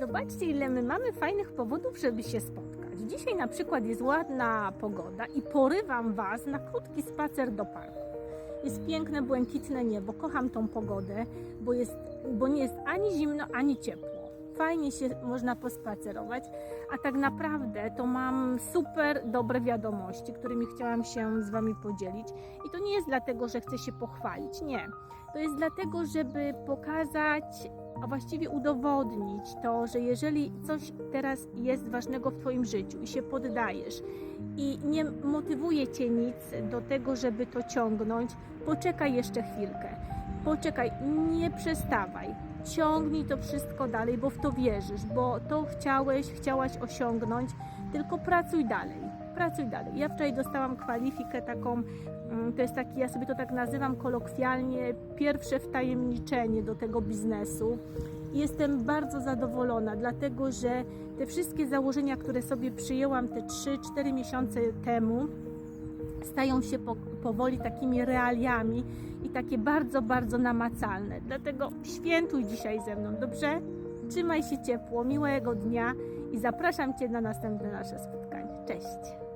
Zobaczcie, ile my mamy fajnych powodów, żeby się spotkać. Dzisiaj na przykład jest ładna pogoda i porywam Was na krótki spacer do parku. Jest piękne, błękitne niebo. Kocham tą pogodę, bo, jest, bo nie jest ani zimno, ani ciepło. Fajnie się można pospacerować, a tak naprawdę to mam super dobre wiadomości, którymi chciałam się z Wami podzielić. I to nie jest dlatego, że chcę się pochwalić, nie. To jest dlatego, żeby pokazać, a właściwie udowodnić to, że jeżeli coś teraz jest ważnego w Twoim życiu i się poddajesz i nie motywuje Cię nic do tego, żeby to ciągnąć, poczekaj jeszcze chwilkę. Poczekaj, nie przestawaj. Ciągnij to wszystko dalej, bo w to wierzysz, bo to chciałeś, chciałaś osiągnąć, tylko pracuj dalej. Pracuj dalej. Ja wczoraj dostałam kwalifikę taką, mm, to jest taki, ja sobie to tak nazywam kolokwialnie, pierwsze wtajemniczenie do tego biznesu. Jestem bardzo zadowolona, dlatego że te wszystkie założenia, które sobie przyjęłam te 3-4 miesiące temu, stają się po, powoli takimi realiami i takie bardzo, bardzo namacalne. Dlatego świętuj dzisiaj ze mną, dobrze? Trzymaj się ciepło, miłego dnia i zapraszam Cię na następne nasze spotkanie. Cześć!